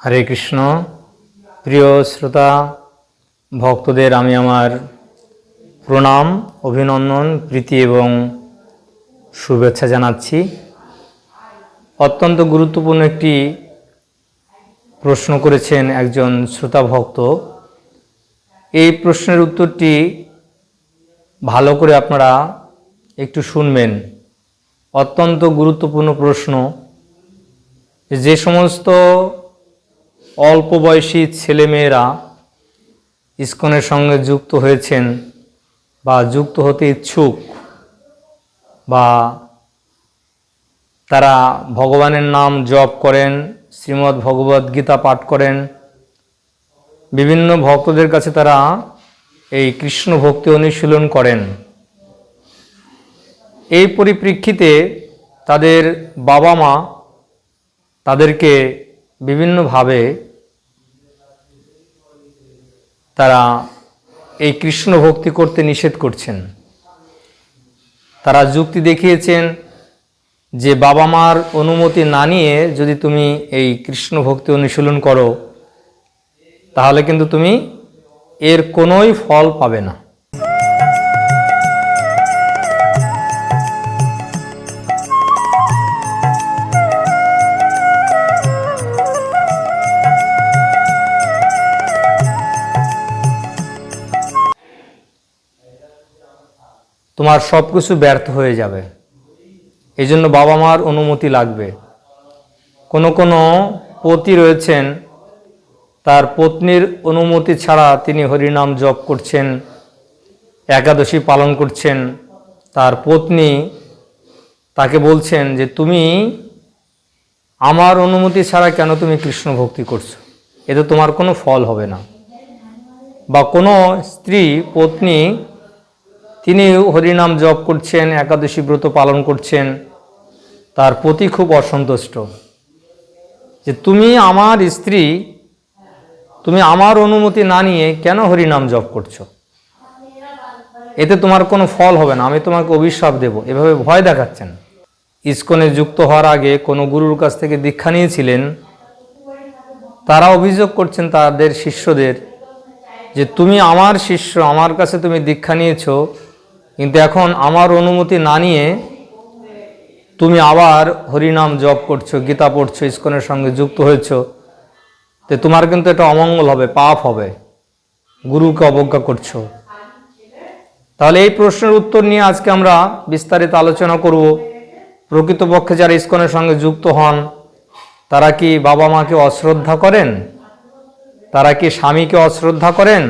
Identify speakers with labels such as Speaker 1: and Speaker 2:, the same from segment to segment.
Speaker 1: হরে কৃষ্ণ। প্রিয় শ্রোতা, ভক্তদের আমি আমার প্রণাম, অভিনন্দন, প্রীতি এবং শুভেচ্ছা জানাচ্ছি। অত্যন্ত গুরুত্বপূর্ণ একটি প্রশ্ন করেছেন একজন শ্রোতা ভক্ত। এই প্রশ্নের উত্তরটি ভালো করে আপনারা একটু শুনবেন। অত্যন্ত গুরুত্বপূর্ণ প্রশ্ন। যে সমস্ত অল্প বয়সী ছেলেমেয়েরা ইস্কনের সঙ্গে যুক্ত হয়েছেন বা যুক্ত হতে ইচ্ছুক বা তারা ভগবানের নাম জপ করেন, শ্রীমদ্ ভগবদ্ গীতা পাঠ করেন। বিভিন্ন ভক্তদের কাছে তারা এই কৃষ্ণ ভক্তি অনুশীলন করেন। এই পরিপ্রেক্ষিতে তাদের বাবা মা তাদেরকে বিভিন্নভাবে তারা এই কৃষ্ণ ভক্তি করতে নিষেধ করছেন। তারা যুক্তি দেখিয়েছেন যে বাবা মার অনুমতি না নিয়ে যদি তুমি এই কৃষ্ণ ভক্তি অনুশীলন করো, তাহলে কিন্তু তুমি এর কোনোই ফল পাবে না। তোমার সব কিছু ব্যর্থ হয়ে যাবে। এই জন্য বাবা মার অনুমতি লাগবে। কোনো কোনো পতি রয়েছেন, তার পত্নীর অনুমতি ছাড়া তিনি হরিনাম জপ করছেন, একাদশী পালন করছেন। তার পত্নী তাকে বলছেন যে, তুমি আমার অনুমতি ছাড়া কেন তুমি কৃষ্ণ ভক্তি করছ? এতে তোমার কোনো ফল হবে না। বা কোনো স্ত্রী, পত্নী তিনি হরিনাম জপ করছেন, একাদশী ব্রত পালন করছেন। তার প্রতি খুব অসন্তুষ্ট। যে তুমি আমার স্ত্রী, তুমি আমার অনুমতি না নিয়ে কেন হরিনাম জপ করছ? এতে তোমার কোনো ফল হবে না, আমি তোমাকে অভিশাপ দেব। এভাবে ভয় দেখাচ্ছেন। ইস্কনে যুক্ত হওয়ার আগে কোনো গুরুর কাছ থেকে দীক্ষা নিয়েছিলেন। তারা অভিযোগ করছেন তাদের শিষ্যদের যে, তুমি আমার শিষ্য, আমার কাছে তুমি দীক্ষা নিয়েছো কিন্তু এখন আমার অনুমতি না নিয়ে তুমি আবার হরিনাম জপ করছ, গীতা পড়ছো, ইস্কনের সঙ্গে যুক্ত হয়েছো, তো তোমার কিন্তু এটা অমঙ্গল হবে, পাপ হবে। গুরুকে অবজ্ঞা করছ। তাহলে এই প্রশ্নের উত্তর নিয়ে আজকে আমরা বিস্তারিত আলোচনা করব। প্রকৃতপক্ষে যারা ইস্কনের সঙ্গে যুক্ত হন, তারা কি বাবা মাকে অশ্রদ্ধা করেন? তারা কি স্বামীকে অশ্রদ্ধা করেন?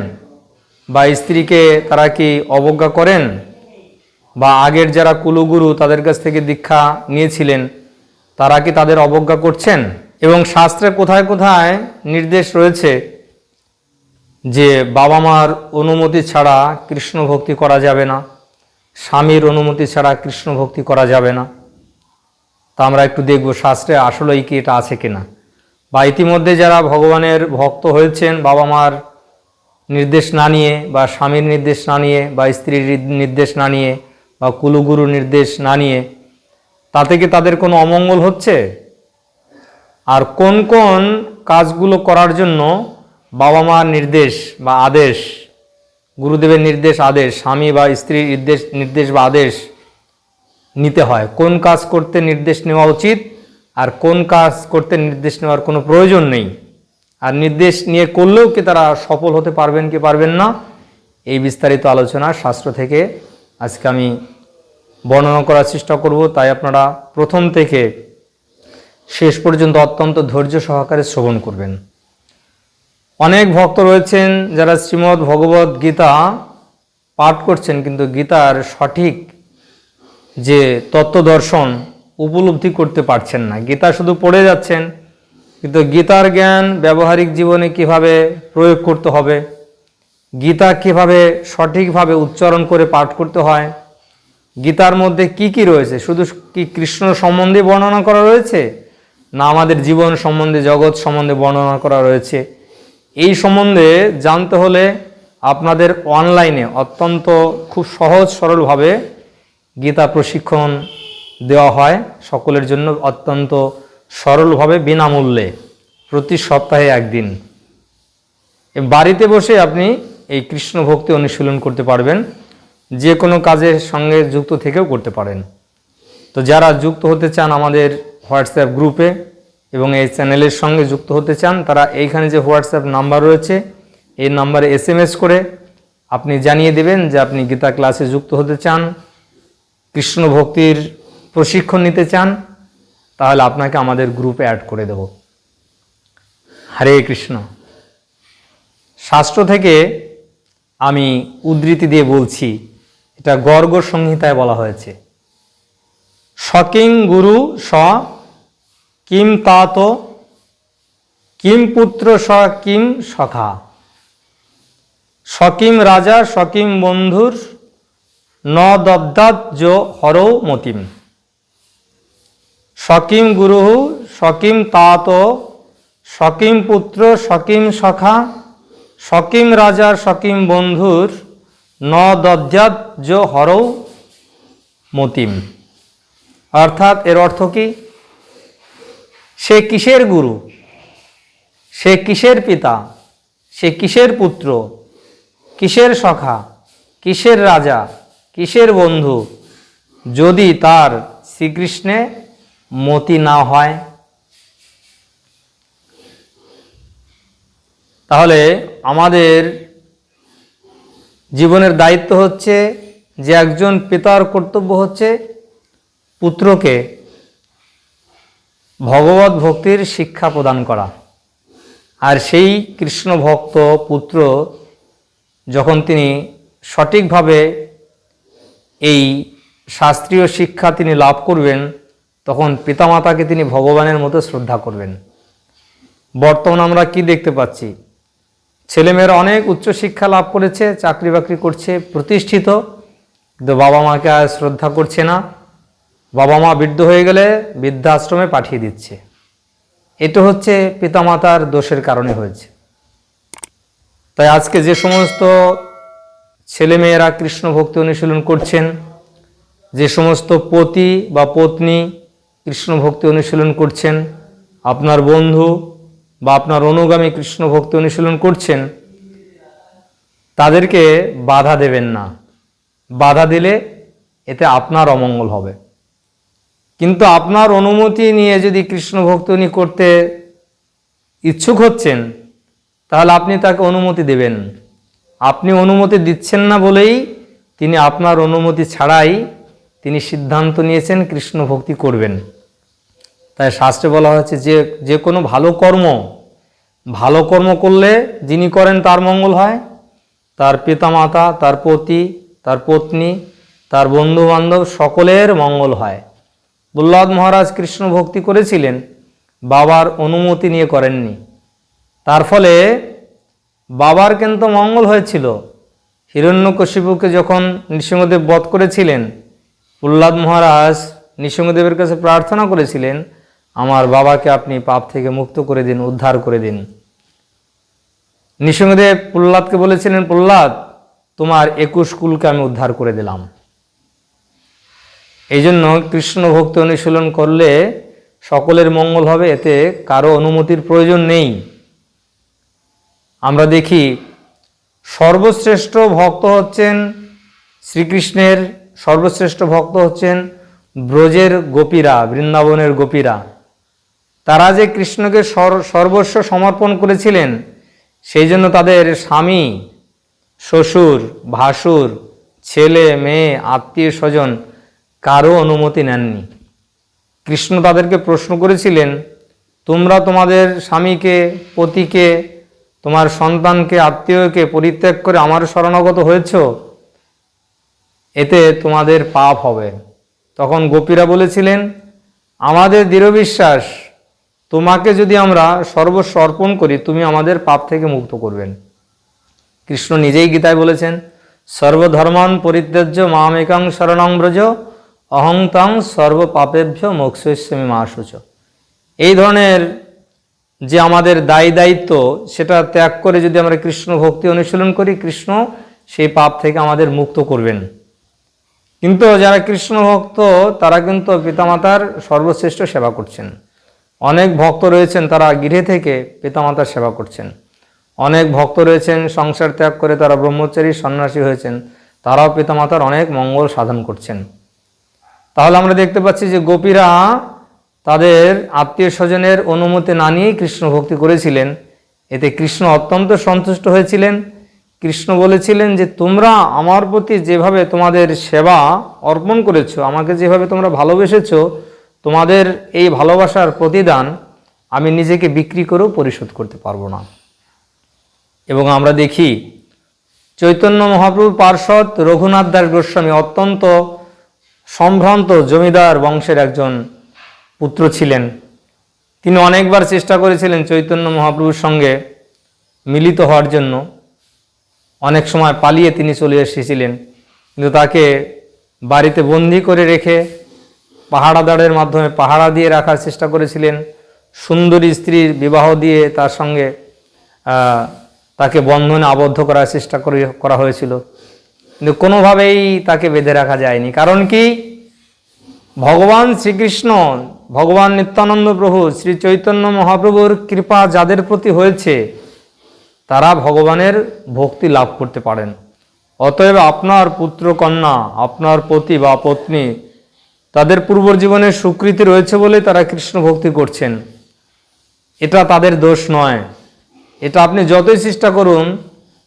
Speaker 1: বা স্ত্রীকে তারা কি অবজ্ঞা করেন? বা আগের যারা কুলগুরু তাদের কাছ থেকে দীক্ষা নিয়েছিলেন, তারা কি তাদের অবজ্ঞা করছেন? এবং শাস্ত্রে কোথায় কোথায় নির্দেশ রয়েছে যে বাবা মার অনুমতি ছাড়া কৃষ্ণ ভক্তি করা যাবে না, স্বামীর অনুমতি ছাড়া কৃষ্ণ ভক্তি করা যাবে না? তা আমরা একটু দেখব শাস্ত্রে আসলেই কি এটা আছে কিনা। বা ইতিমধ্যে যারা ভগবানের ভক্ত হয়েছেন, বাবা মার নির্দেশ না নিয়ে বা স্বামীর নির্দেশ না নিয়ে বা স্ত্রীর নির্দেশ না নিয়ে বা কুলগুরু নির্দেশ না নিয়ে তাতে কি তাদের কোনো অমঙ্গল হচ্ছে? আর কোন কোন কাজগুলো করার জন্য বাবা মার নির্দেশ বা আদেশ, গুরুদেবের নির্দেশ আদেশ, স্বামী বা স্ত্রীর নির্দেশ নির্দেশ বা আদেশ নিতে হয়? কোন কাজ করতে নির্দেশ নেওয়া উচিত? আর কোন কাজ করতে নির্দেশ নেওয়ার কোনো প্রয়োজন নেই? আর নির্দেশ নিয়ে করলেও কি তারা সফল হতে পারবেন কি পারবেন না? এই বিস্তারিত আলোচনা শাস্ত্র থেকে আজকে আমি বর্ণনা করার চেষ্টা করব, তাই আপনারা প্রথম থেকে শেষ পর্যন্ত অত্যন্ত ধৈর্য সহকারে শ্রবণ করবেন। অনেক ভক্ত রয়েছেন যারা শ্রীমদ্ ভগবত গীতা পাঠ করছেন, কিন্তু গীতার সঠিক যে তত্ত্ব দর্শন উপলব্ধি করতে পারছেন না। গীতা শুধু পড়ে যাচ্ছেন, কিন্তু গীতার জ্ঞান ব্যবহারিক জীবনে কীভাবে প্রয়োগ করতে হবে গীতা কীভাবে সঠিকভাবে উচ্চারণ করে পাঠ করতে হয়? গীতার মধ্যে কি কি রয়েছে? শুধু কি কৃষ্ণ সম্বন্ধে বর্ণনা করা রয়েছে? না আমাদের জীবন সম্বন্ধে, জগৎ সম্বন্ধে বর্ণনা করা রয়েছে? এই সম্বন্ধে জানতে হলে আপনাদের অনলাইনে অত্যন্ত খুব সহজ সরলভাবে গীতা প্রশিক্ষণ দেওয়া হয়। সকলের জন্য অত্যন্ত সরলভাবে, বিনামূল্যে প্রতি সপ্তাহে একদিন। বাড়িতে বসে আপনি এই কৃষ্ণ ভক্তি অনুশীলন করতে পারবেন। যে কোনো কাজের সঙ্গে যুক্ত থেকেও করতে পারেন। তো যারা যুক্ত হতে চান আমাদের হোয়াটসঅ্যাপ গ্রুপে এবং এই চ্যানেলের সঙ্গে যুক্ত হতে চান, তারা এইখানে যে হোয়াটসঅ্যাপ নাম্বার রয়েছে, এই নাম্বারে এস করে আপনি জানিয়ে দেবেন যে আপনি গীতা ক্লাসে যুক্ত হতে চান, কৃষ্ণ ভক্তির প্রশিক্ষণ নিতে চান, তাহলে আপনাকে আমাদের গ্রুপে অ্যাড করে দেব। হরে কৃষ্ণ। শাস্ত্র থেকে আমি উদ্ধৃতি দিয়ে বলছি, এটা গর্গ সংহিতায় বলা হয়েছে। সকিং গুরু স কিম তাত কিম পুত্র স কিম সখা। সকিম রাজা, সকিম বন্ধুর ন দদ্দাত যো হরৌ মতিম। সকিম গুরু সকিম তাত সকিম পুত্র, সকিম সখা সকিম রাজা সকিম বন্ধুর ন দদ্যাত যো হরৌ মতিম। অর্থাৎ এর অর্থ কি? সে কিসের গুরু? সে কিসের পিতা? সে কিসের পুত্র? কিসের সখা? কিসের রাজা? কিসের বন্ধু? যদি তার শ্রীকৃষ্ণে মতি না হয়। তাহলে আমাদের জীবনের দায়িত্ব হচ্ছে যে একজন পিতার কর্তব্য হচ্ছে পুত্রকে ভগবত ভক্তির শিক্ষা প্রদান করা। আর সেই কৃষ্ণ ভক্ত পুত্র যখন তিনি সঠিকভাবে এই শাস্ত্রীয় শিক্ষা তিনি লাভ করবেন, তখন পিতামাতাকে তিনি ভগবানের মতো শ্রদ্ধা করবেন। বর্তমান আমরা কি দেখতে পাচ্ছি? ছেলেমেয়েরা অনেক উচ্চশিক্ষা লাভ করেছে, চাকরি বাকরি করছে, প্রতিষ্ঠিত। কিন্তু বাবা মাকে আর শ্রদ্ধা করছে না। বাবা মা বৃদ্ধ হয়ে গেলে বৃদ্ধাশ্রমে পাঠিয়ে দিচ্ছে। এটা হচ্ছে পিতামাতার দোষের কারণে হয়েছে। তাই আজকে যে সমস্ত ছেলেমেয়েরা কৃষ্ণ ভক্তি অনুশীলন করছেন, যে সমস্ত পতি বা পত্নী কৃষ্ণ ভক্তি অনুশীলন করছেন, আপনার বন্ধু বা আপনার অনুগামী কৃষ্ণ ভক্তি অনুশীলন করছেন, তাদেরকে বাধা দেবেন না। বাধা দিলে এতে আপনার অমঙ্গল হবে। কিন্তু আপনার অনুমতি নিয়ে যদি কৃষ্ণ ভক্তি উনি করতে ইচ্ছুক হচ্ছেন, তাহলে আপনি তাকে অনুমতি দেবেন। আপনি অনুমতি দিচ্ছেন না বলেই তিনি আপনার অনুমতি ছাড়াই তিনি সিদ্ধান্ত নিয়েছেন কৃষ্ণ ভক্তি করবেন। তাই শাস্ত্রে বলা হয়েছে যে যে কোনো ভালো কর্ম ভালো কর্ম করলে যিনি করেন তার মঙ্গল হয়। তার পিতামাতা, তার পতি, তার পত্নী, তার বন্ধু বান্ধব সকলের মঙ্গল হয়। প্রহ্লাদ মহারাজ কৃষ্ণ ভক্তি করেছিলেন, বাবার অনুমতি নিয়ে করেননি। তার ফলে বাবার কিন্তু মঙ্গল হয়েছিল। হিরণ্যকশিপুকে যখন নৃসিংহদেব বধ করেছিলেন, প্রহ্লাদ মহারাজ নৃসিংহদেবের কাছে প্রার্থনা করেছিলেন আমার বাবাকে আপনি পাপ থেকে মুক্ত করে দিন, উদ্ধার করে দিন। নৃসিংহদেব প্রহ্লাদকে বলেছিলেন, প্রহ্লাদ, তোমার একুশ কুলকে আমি উদ্ধার করে দিলাম। এই জন্য কৃষ্ণ ভক্তি অনুশীলন করলে সকলের মঙ্গল হবে, এতে কারও অনুমতির প্রয়োজন নেই। আমরা দেখি, সর্বশ্রেষ্ঠ ভক্ত হচ্ছেন শ্রীকৃষ্ণের, সর্বশ্রেষ্ঠ ভক্ত হচ্ছেন ব্রজের গোপীরা, বৃন্দাবনের গোপীরা। তারা যে কৃষ্ণকে সর্বস্ব সমর্পণ করেছিলেন, সেই জন্য তাদের স্বামী, শ্বশুর, ভাসুর, ছেলে, মেয়ে, আত্মীয় স্বজন কারও অনুমতি নেননি। কৃষ্ণ তাদেরকে প্রশ্ন করেছিলেন, তোমরা তোমাদের স্বামীকে, পতিকে, তোমার সন্তানকে, আত্মীয়কে পরিত্যাগ করে আমার শরণাগত হয়েছ? এতে তোমাদের পাপ হবে। তখন গোপীরা বলেছিলেন, আমাদের দৃঢ় বিশ্বাস তোমাকে যদি আমরা সর্বস্ব অর্পণ করি, তুমি আমাদের পাপ থেকে মুক্ত করবেন। কৃষ্ণ নিজেই গীতায় বলেছেন, সর্বধর্মান পরিত্যাজ্য মামেকাং শরণং ব্রজ, অহংতাং সর্ব পাপেভ্য মোক্ষস্বামী মাসুচ এই ধরনের যে আমাদের দায়ী দায়িত্ব, সেটা ত্যাগ করে যদি আমরা কৃষ্ণ ভক্তি অনুশীলন করি, কৃষ্ণ সেই পাপ থেকে আমাদের মুক্ত করবেন। কিন্তু যারা কৃষ্ণ ভক্ত, তারা কিন্তু পিতামাতার সর্বশ্রেষ্ঠ সেবা করছেন। অনেক ভক্ত রয়েছেন তারা গৃহে থেকে পিতামাতার সেবা করছেন। অনেক ভক্ত রয়েছেন, সংসার ত্যাগ করে তারা ব্রহ্মচারী সন্ন্যাসী হয়েছেন, তারাও পিতামাতার অনেক মঙ্গল সাধন করছেন। তাহলে আমরা দেখতে পাচ্ছি যে গোপীরা তাদের আত্মীয় স্বজনের অনুমতি না নিয়েই কৃষ্ণ ভক্তি করেছিলেন। এতে কৃষ্ণ অত্যন্ত সন্তুষ্ট হয়েছিলেন। কৃষ্ণ বলেছিলেন যে, তোমরা আমার প্রতি যেভাবে তোমাদের সেবা অর্পণ করেছ, আমাকে যেভাবে তোমরা ভালোবেসেছো তোমাদের এই ভালোবাসার প্রতিদান আমি নিজেকে বিক্রি করেও পরিশোধ করতে পারব না। এবং আমরা দেখি, চৈতন্য মহাপ্রভুর পার্ষদ রঘুনাথ দাস গোস্বামী অত্যন্ত সম্ভ্রান্ত জমিদার বংশের একজন পুত্র ছিলেন। তিনি অনেকবার চেষ্টা করেছিলেন চৈতন্য মহাপ্রভুর সঙ্গে মিলিত হওয়ার জন্য। অনেক সময় পালিয়ে তিনি চলে এসেছিলেন। কিন্তু তাকে বাড়িতে বন্দি করে রেখে পাহারাদারের মাধ্যমে পাহারা দিয়ে রাখার চেষ্টা করেছিলেন। সুন্দরী স্ত্রীর বিবাহ দিয়ে তার সঙ্গে তাকে বন্ধনে আবদ্ধ করার চেষ্টা করে, করা হয়েছিল। কিন্তু কোনোভাবেই তাকে বেঁধে রাখা যায়নি। কারণ কি? ভগবান শ্রীকৃষ্ণ, ভগবান নিত্যানন্দ প্রভু, শ্রী চৈতন্য মহাপ্রভুর কৃপা যাদের প্রতি হয়েছে, তারা ভগবানের ভক্তি লাভ করতে পারেন। অতএব আপনার পুত্র কন্যা, আপনার পতি বা পত্নী তাদের পূর্ব জীবনের স্বীকৃতি রয়েছে বলে তারা কৃষ্ণ ভক্তি করছেন। এটা তাদের দোষ নয়। এটা আপনি যতই চেষ্টা করুন,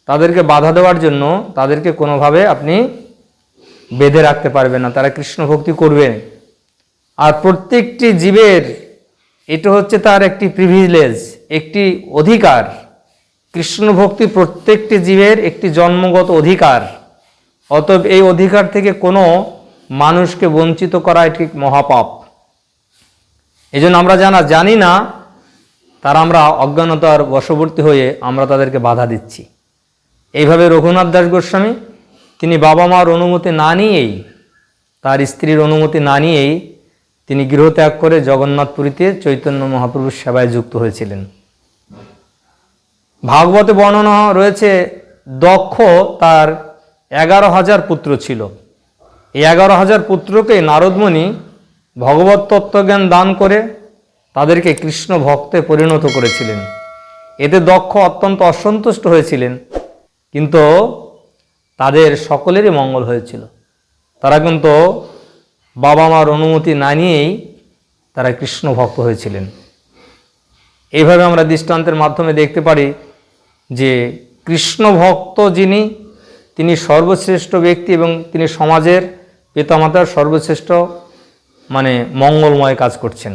Speaker 1: তাদেরকে বাধা দেওয়ার জন্য তাদেরকে কোনোভাবে আপনি বেঁধে রাখতে পারবেন না। তারা কৃষ্ণ ভক্তি করবে। আর প্রত্যেকটি জীবের এটা হচ্ছে তার একটি প্রিভিলেজ একটি অধিকার। কৃষ্ণ ভক্তি প্রত্যেকটি জীবের একটি জন্মগত অধিকার। অতএব এই অধিকার থেকে কোনো মানুষকে বঞ্চিত করা এটি মহাপাপ। এই জন্য আমরা জানা জানি না, তারা আমরা অজ্ঞানতার বশবর্তী হয়ে আমরা তাদেরকে বাধা দিচ্ছি। এইভাবে রঘুনাথ দাস গোস্বামী, তিনি বাবা মার অনুমতি না নিয়েই, তার স্ত্রীর অনুমতি না নিয়েই, তিনি গৃহত্যাগ করে জগন্নাথপুরীতে চৈতন্য মহাপ্রভুর সেবায় যুক্ত হয়েছিলেন। ভাগবতে বর্ণনা রয়েছে, দক্ষ তার এগারো হাজার পুত্র ছিল। এই এগারো হাজার পুত্রকে নারদমণি ভগবত তত্ত্বজ্ঞান দান করে তাদেরকে কৃষ্ণ ভক্তে পরিণত করেছিলেন। এতে দক্ষ, অত্যন্ত অসন্তুষ্ট হয়েছিলেন। কিন্তু তাদের সকলেরই মঙ্গল হয়েছিল। তারা কিন্তু বাবা মার অনুমতি না নিয়েই তারা কৃষ্ণ ভক্ত হয়েছিলেন। এইভাবে আমরা দৃষ্টান্তের মাধ্যমে দেখতে পারি যে কৃষ্ণ ভক্ত যিনি, তিনি সর্বশ্রেষ্ঠ ব্যক্তি এবং তিনি সমাজের পিতামাতার সর্বশ্রেষ্ঠ মানে মঙ্গলময় কাজ করছেন।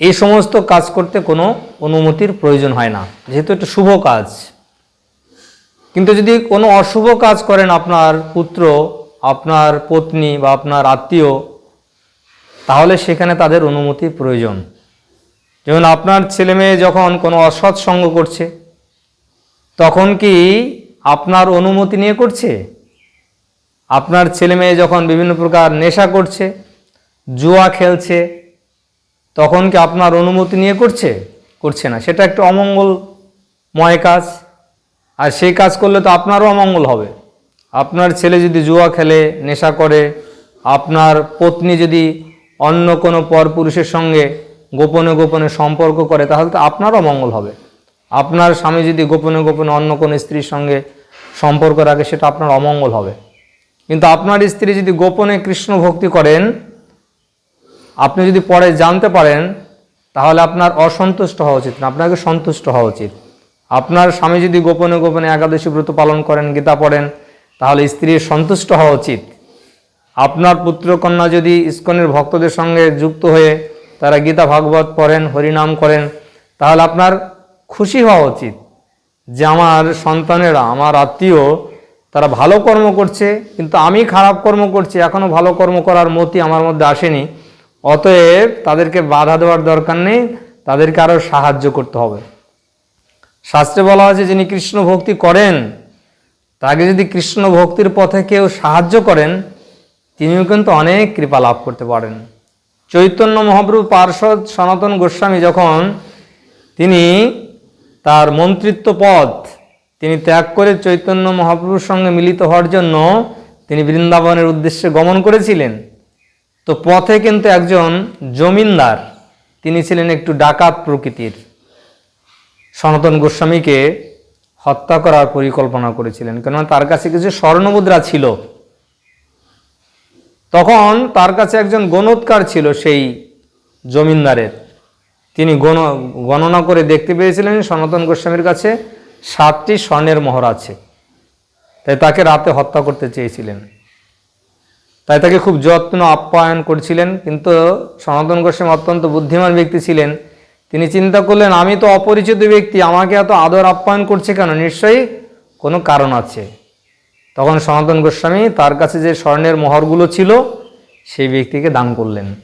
Speaker 1: এই সমস্ত কাজ করতে কোনো অনুমতির প্রয়োজন হয় না, যেহেতু এটা শুভ কাজ। কিন্তু যদি কোনো অশুভ কাজ করেন আপনার পুত্র, আপনার পত্নী বা আপনার আত্মীয়, তাহলে সেখানে তাদের অনুমতির প্রয়োজন। যেমন আপনার ছেলে মেয়ে যখন কোনো অসৎ সঙ্গ করছে, তখন কি আপনার অনুমতি নিয়ে করছে? আপনার ছেলে মেয়ে যখন বিভিন্ন প্রকার নেশা করছে, জুয়া খেলছে, তখন কি আপনার অনুমতি নিয়ে করছে? করছে না। সেটা একটা অমঙ্গলময় কাজ। আর সেই কাজ করলে তো আপনারও অমঙ্গল হবে। আপনার ছেলে যদি জুয়া খেলে, নেশা করে, আপনার পত্নী যদি অন্য কোনো পরপুরুষের সঙ্গে গোপনে গোপনে সম্পর্ক করে, তাহলে তো আপনারও মঙ্গল হবে। আপনার স্বামী যদি গোপনে গোপনে অন্য কোনো স্ত্রীর সঙ্গে সম্পর্ক রাখে, সেটা আপনার অমঙ্গল হবে। কিন্তু আপনার স্ত্রী যদি গোপনে কৃষ্ণ ভক্তি করেন, আপনি যদি পরে জানতে পারেন, তাহলে আপনার অসন্তুষ্ট হওয়া উচিত না, আপনাকে সন্তুষ্ট হওয়া উচিত। আপনার স্বামী যদি গোপনে গোপনে একাদশী ব্রত পালন করেন, গীতা পড়েন, তাহলে স্ত্রীর সন্তুষ্ট হওয়া উচিত। আপনার পুত্র কন্যা যদি ইস্কনের ভক্তদের সঙ্গে যুক্ত হয়ে তারা গীতা ভাগবত পড়েন, হরিনাম করেন, তাহলে আপনার খুশি হওয়া উচিত যে আমার সন্তানেরা, আমার আত্মীয় তারা ভালো কর্ম করছে, কিন্তু আমি খারাপ কর্ম করছি এখনও ভালো কর্ম করার মতি আমার মধ্যে আসেনি। অতএব তাদেরকে বাধা দেওয়ার দরকার নেই, তাদেরকে আরও সাহায্য করতে হবে। শাস্ত্রে বলা হয়েছে, যিনি কৃষ্ণ ভক্তি করেন, তাকে যদি কৃষ্ণ ভক্তির পথে কেউ সাহায্য করেন, তিনিও কিন্তু অনেক কৃপা লাভ করতে পারেন। চৈতন্য মহাপ্রভু পার্ষদ সনাতন গোস্বামী যখন তিনি তার মন্ত্রিত্ব পদ তিনি ত্যাগ করে চৈতন্য মহাপ্রভুর সঙ্গে মিলিত হওয়ার জন্য তিনি বৃন্দাবনের উদ্দেশ্যে গমন করেছিলেন। তো পথে কিন্তু একজন জমিনদার, তিনি ছিলেন একটু ডাকাত প্রকৃতির। সনাতন গোস্বামীকে হত্যা করার পরিকল্পনা করেছিলেন, কেননা তার কাছে কিছু স্বর্ণমুদ্রা ছিল। তখন তার কাছে একজন গণৎকার ছিল সেই জমিনদারের। তিনি গণ, গণনা করে দেখতে পেয়েছিলেন সনাতন গোস্বামীর কাছে। সাতটি স্বর্ণের মোহর আছে। তাই তাকে রাতে হত্যা করতে চেয়েছিলেন। তাই তাকে খুব যত্ন, আপ্যায়ন করছিলেন। কিন্তু সনাতন গোস্বামী অত্যন্ত বুদ্ধিমান ব্যক্তি ছিলেন। তিনি চিন্তা করলেন, আমি তো অপরিচিত ব্যক্তি, আমাকে এত আদর, আপ্যায়ন করছে কেন? নিশ্চয়ই কোনো কারণ আছে। তখন সনাতন গোস্বামী তার কাছে যে স্বর্ণের মোহরগুলো ছিল, সেই ব্যক্তিকে দান করলেন।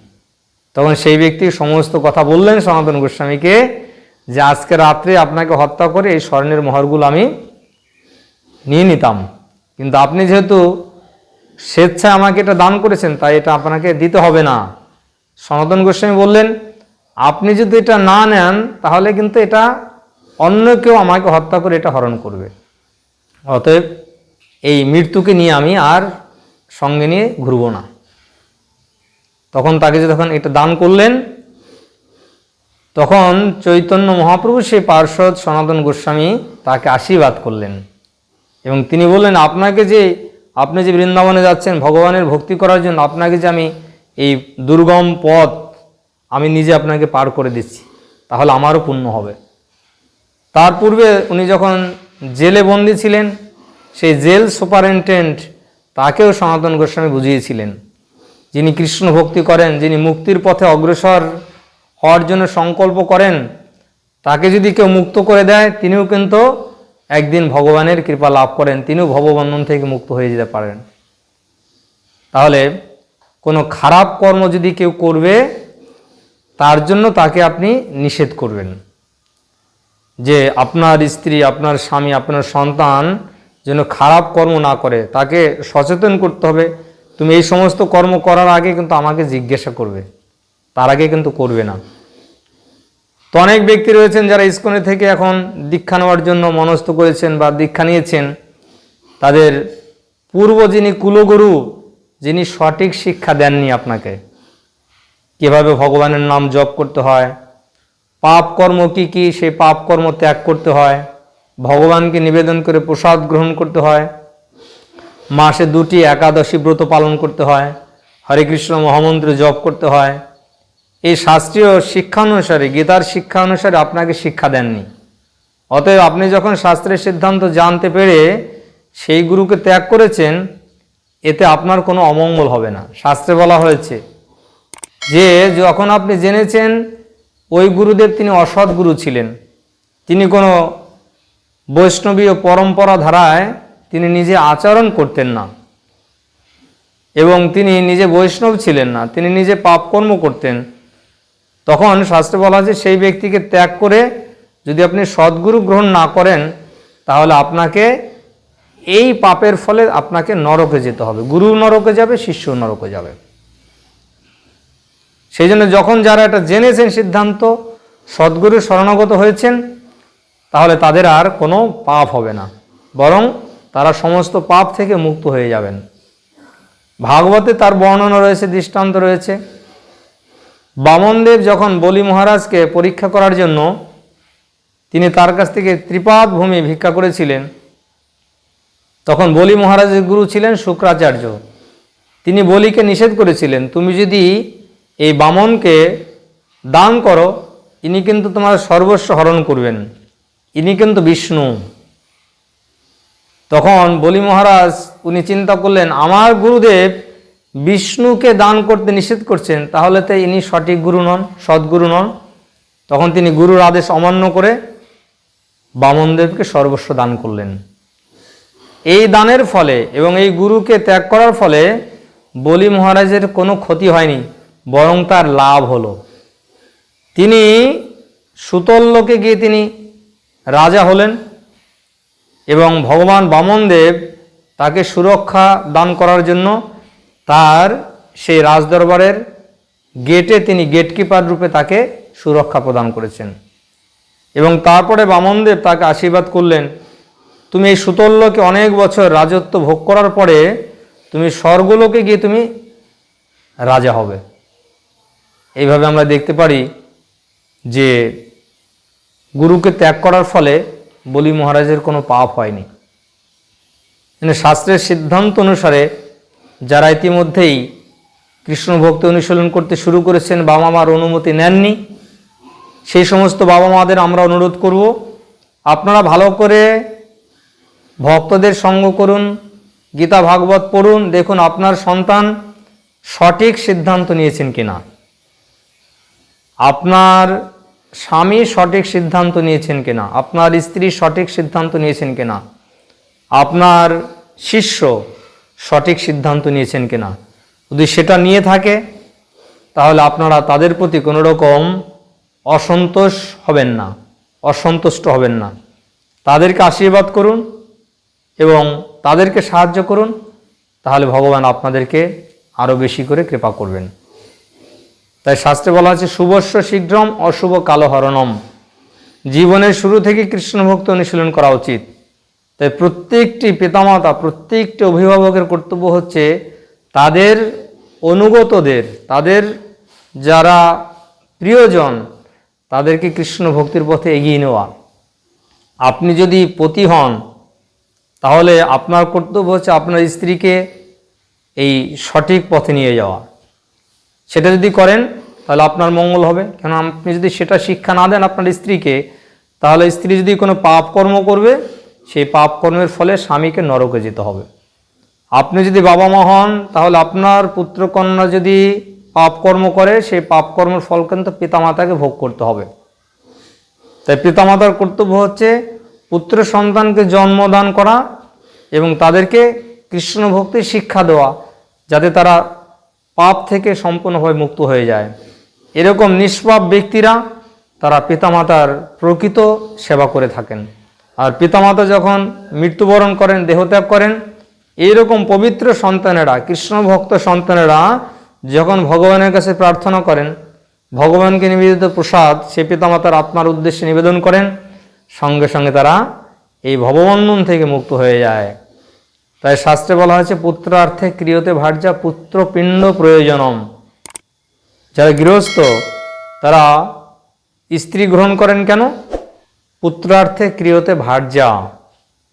Speaker 1: তখন সেই ব্যক্তি সমস্ত কথা বললেন সনাতন গোস্বামীকে। যে আজকে রাত্রে আপনাকে হত্যা করে এই স্বর্ণের মোহরগুলো আমি নিয়ে নিতাম। কিন্তু আপনি যেহেতু স্বেচ্ছায় আমাকে এটা দান করেছেন, তাই এটা আপনাকে দিতে হবে না। সনাতন গোস্বামী বললেন, আপনি যদি এটা না নেন, তাহলে কিন্তু এটা অন্য কেউ আমাকে হত্যা করে এটা হরণ করবে। অতএব এই মৃত্যুকে নিয়ে আমি আর সঙ্গে নিয়ে ঘুরব না। তখন তাকে যে তখন এটা দান করলেন তখন চৈতন্য মহাপ্রভু সেই পার্শ্বদ সনাতন গোস্বামী তাকে আশীর্বাদ করলেন। এবং তিনি বললেন, আপনাকে যে, আপনি যে বৃন্দাবনে যাচ্ছেন, ভগবানের ভক্তি করার জন্য আপনাকে যে আমি এই দুর্গম পথ আমি নিজে আপনাকে পার করে দিচ্ছি, তাহলে আমারও পুণ্য হবে। তার পূর্বে উনি যখন জেলে বন্দী ছিলেন, সেই জেল সুপারিনটেন্ডেন্ট তাকেও সনাতন গোস্বামী বুঝিয়েছিলেন। যিনি কৃষ্ণ ভক্তি করেন, যিনি মুক্তির পথে অগ্রসর হওয়ার জন্য সংকল্প করেন, তাকে যদি কেউ মুক্ত করে দেয়, তিনিও কিন্তু একদিন ভগবানের কৃপা লাভ করেন, তিনিও ভববন্ধন থেকে মুক্ত হয়ে যেতে পারেন। তাহলে কোনো খারাপ কর্ম যদি কেউ করবে, তার জন্য তাকে আপনি নিষেধ করবেন। যে আপনার স্ত্রী, আপনার স্বামী, আপনার সন্তান যেন খারাপ কর্ম না করে, তাকে সচেতন করতে হবে। তুমি এই সমস্ত কর্ম করার আগে কিন্তু আমাকে জিজ্ঞাসা করবে। তার আগে কিন্তু করবে না। তো অনেক ব্যক্তি রয়েছেন যারা ইস্কনে থেকে এখন দীক্ষা নেওয়ার জন্য মনস্থ করেছেন বা দীক্ষা নিয়েছেন। তাদের পূর্ব যিনি কুলগুরু, যিনি সঠিক শিক্ষা দেননি আপনাকে, কীভাবে ভগবানের নাম জপ করতে হয়, পাপ কর্ম কি কি, সেই পাপ কর্ম ত্যাগ করতে হয়, ভগবানকে নিবেদন করে প্রসাদ গ্রহণ করতে হয়, মাসে দুটি একাদশী ব্রত পালন করতে হয়, হরে কৃষ্ণ মহামন্ত্র জপ করতে হয় এই শাস্ত্রীয় শিক্ষা অনুসারে, গীতার শিক্ষা অনুসারে আপনাকে শিক্ষা দেননি। অতএব আপনি যখন শাস্ত্রের সিদ্ধান্ত জানতে পেরে সেই গুরুকে ত্যাগ করেছেন, এতে আপনার কোনো অমঙ্গল হবে না। শাস্ত্রে বলা হয়েছে যে, যখন আপনি জেনেছেন ওই গুরুদেব তিনি অসৎ গুরু ছিলেন, তিনি কোনো বৈষ্ণবীয় পরম্পরা ধারায় তিনি নিজে আচরণ করতেন না এবং তিনি নিজে বৈষ্ণব ছিলেন না, তিনি নিজে পাপকর্ম করতেন তখন শাস্ত্রে বলা আছে সেই ব্যক্তিকে ত্যাগ করে যদি আপনি সদ্গুরু গ্রহণ না করেন, তাহলে আপনাকে এই পাপের ফলে আপনাকে নরকে যেতে হবে। গুরু নরকে যাবে শিষ্য নরকে যাবে। সেই জন্য যখন যারা এটা জেনেছেন সিদ্ধান্ত, সদ্গুরু শরণাগত হয়েছেন, তাহলে তাদের আর কোনো পাপ হবে না। বরং তারা সমস্ত পাপ থেকে মুক্ত হয়ে যাবেন। ভাগবতে তার বর্ণনা রয়েছে, দৃষ্টান্ত রয়েছে। বামনদেব যখন বলি মহারাজকে পরীক্ষা করার জন্য, তিনি তার কাছ থেকে ত্রিপাদ ভূমি ভিক্ষা করেছিলেন। তখন বলি মহারাজের গুরু ছিলেন শুক্রাচার্য। তিনি বলিকে নিষেধ করেছিলেন, তুমি যদি এই বামনকে দান করো, ইনি কিন্তু তোমার সর্বস্ব হরণ করবেন। ইনি কিন্তু বিষ্ণু। তখন বলি মহারাজ, উনি চিন্তা করলেন, আমার গুরুদেব বিষ্ণুকে দান করতে নিষেধ করছেন, তাহলে তো ইনি সঠিক গুরু নন, সদ্গুরু নন। তখন তিনি গুরুর আদেশ অমান্য করে বামনদেবকে সর্বস্ব দান করলেন। এই দানের ফলে এবং এই গুরুকে ত্যাগ করার ফলে বলি মহারাজের কোনো ক্ষতি হয়নি, বরং তার লাভ হলো। তিনি সুতল্যকে গিয়ে তিনি রাজা হলেন এবং ভগবান বামনদেব তাকে সুরক্ষা দান করার জন্য তার সেই রাজদরবারের গেটে তিনি গেটকিপার রূপে তাকে সুরক্ষা প্রদান করেছেন। এবং তারপরে বামনদেব তাকে আশীর্বাদ করলেন, তুমি এই সুতল্যকে অনেক বছর রাজত্ব ভোগ করার পরে তুমি স্বর্গলোকে গিয়ে তুমি রাজা হবে। এইভাবে আমরা দেখতে পারি যে গুরুকে ত্যাগ করার ফলে বলি মহারাজের কোনো পাপ হয়নি। মানে শাস্ত্রের সিদ্ধান্ত অনুসারে যারা ইতিমধ্যেই কৃষ্ণ ভক্তি অনুশীলন করতে শুরু করেছেন বাবা মার অনুমতি নেননি, সেই সমস্ত বাবা মাদের আমরা অনুরোধ করব, আপনারা ভালো করে ভক্তদের সঙ্গ করুন, গীতা ভাগবত পড়ুন, দেখুন আপনার সন্তান সঠিক সিদ্ধান্ত নিয়েছেন কিনা। আপনার স্বামী সঠিক সিদ্ধান্ত নিয়েছেন কিনা, আপনার স্ত্রী সঠিক সিদ্ধান্ত নিয়েছেন কিনা, আপনার শিষ্য সঠিক সিদ্ধান্ত নিয়েছেন কিনা। যদি সেটা নিয়ে থাকে, তাহলে আপনারা তাদের প্রতি কোনো রকম অসন্তোষ হবেন না, অসন্তুষ্ট হবেন না। তাদেরকে আশীর্বাদ করুন এবং তাদেরকে সাহায্য করুন, তাহলে ভগবান আপনাদেরকে আরও বেশি করে কৃপা করবেন। তাই শাস্ত্রে বলা আছে, শুভস্য শীঘ্রম, অশুভ কালহরণম। জীবনের শুরু থেকে কৃষ্ণভক্ত অনুশীলন করা উচিত। তাই প্রত্যেকটি পিতামাতা, প্রত্যেকটি অভিভাবকের কর্তব্য হচ্ছে তাদের অনুগতদের, তাদের যারা প্রিয়জন, তাদেরকে কৃষ্ণ ভক্তির পথে এগিয়ে নেওয়া। আপনি যদি পতি হন, তাহলে আপনার কর্তব্য হচ্ছে আপনার স্ত্রীকে এই সঠিক পথে নিয়ে যাওয়া। সেটা যদি করেন, তাহলে আপনার মঙ্গল হবে। কেন আপনি যদি সেটা শিক্ষা না দেন আপনার স্ত্রীকে, তাহলে স্ত্রী যদি কোনো পাপ কর্ম করবে সেই পাপ কর্মের ফলে স্বামীকে নরকে যেতে হবে। আপনি যদি বাবা মা হন, তাহলে আপনার পুত্রকন্যা যদি পাপ কর্ম করে, সেই পাপ কর্মের ফল কিন্তু পিতামাতাকে ভোগ করতে হবে। তাই পিতামাতার কর্তব্য হচ্ছে পুত্র সন্তানকে জন্মদান করা এবং তাদেরকে কৃষ্ণ ভক্তির শিক্ষা দেওয়া, যাতে তারা পাপ থেকে সম্পূর্ণভাবে মুক্ত হয়ে যায়। এরকম নিষ্পাপ ব্যক্তিরা তারা পিতামাতার প্রকৃত সেবা করে থাকেন। আর পিতামাতা যখন মৃত্যুবরণ করেন, দেহত্যাগ করেন, এইরকম পবিত্র সন্তানেরা কৃষ্ণ ভক্ত সন্তানেরা যখন ভগবানের কাছে প্রার্থনা করেন, ভগবানকে নিবেদিত প্রসাদ সে পিতামাতার আত্মার উদ্দেশ্যে নিবেদন করেন, সঙ্গে সঙ্গে তারা এই ভববন্ধন থেকে মুক্ত হয়ে যায়। তাই শাস্ত্রে বলা হয়েছে, পুত্রার্থে ক্রিয়তে ভার্যা পুত্রপিণ্ড প্রয়োজনম। যারা গৃহস্থ, তারা স্ত্রী গ্রহণ করেন কেন? পুত্রার্থে ক্রিয়তে ভার্যা,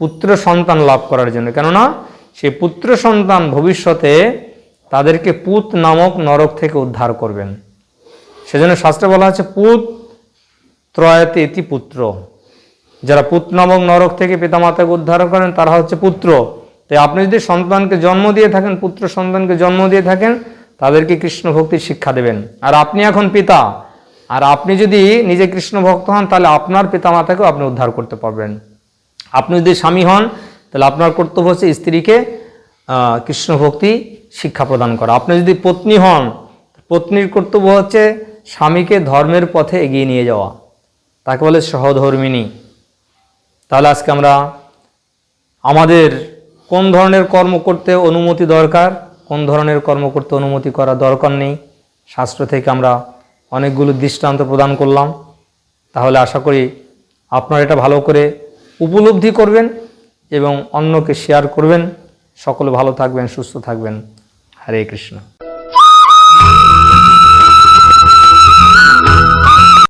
Speaker 1: পুত্র সন্তান লাভ করার জন্য। কেননা সেই পুত্র সন্তান ভবিষ্যতে তাদেরকে পুত নামক নরক থেকে উদ্ধার করবেন। সেজন্য শাস্ত্রে বলা আছে, পুত ত্রয়তে ইতি পুত্র। যারা পুত নামক নরক থেকে পিতামাতাকে উদ্ধার করেন, তারা হচ্ছে পুত্র। তাই আপনি যদি সন্তানকে জন্ম দিয়ে থাকেন, পুত্র সন্তানকে জন্ম দিয়ে থাকেন, তাদেরকে কৃষ্ণ ভক্তির শিক্ষা দেবেন। আর আপনি এখন পিতা আর আপনি যদি নিজে কৃষ্ণ ভক্ত হন, তাহলে আপনার পিতামাতাকেও আপনি উদ্ধার করতে পারবেন। আপনি যদি স্বামী হন, তাহলে আপনার কর্তব্য হচ্ছে স্ত্রীকে কৃষ্ণ ভক্তি শিক্ষা প্রদান করা। আপনি যদি পত্নী হন, পত্নীর কর্তব্য হচ্ছে স্বামীকে ধর্মের পথে এগিয়ে নিয়ে যাওয়া। তাকে বলে সহধর্মিনী। তাহলে আজকে আমরা আমাদের কোন ধরনের কর্ম করতে অনুমতি দরকার, কোন ধরনের কর্ম করতে অনুমতি করা দরকার নেই, শাস্ত্র থেকে আমরা অনেকগুলো দৃষ্টান্ত প্রদান করলাম। তাহলে আশা করি আপনারা এটা ভালো করে উপলব্ধি করবেন এবং অন্যকে শেয়ার করবেন। সকলে ভালো থাকবেন, সুস্থ থাকবেন। হরে কৃষ্ণ।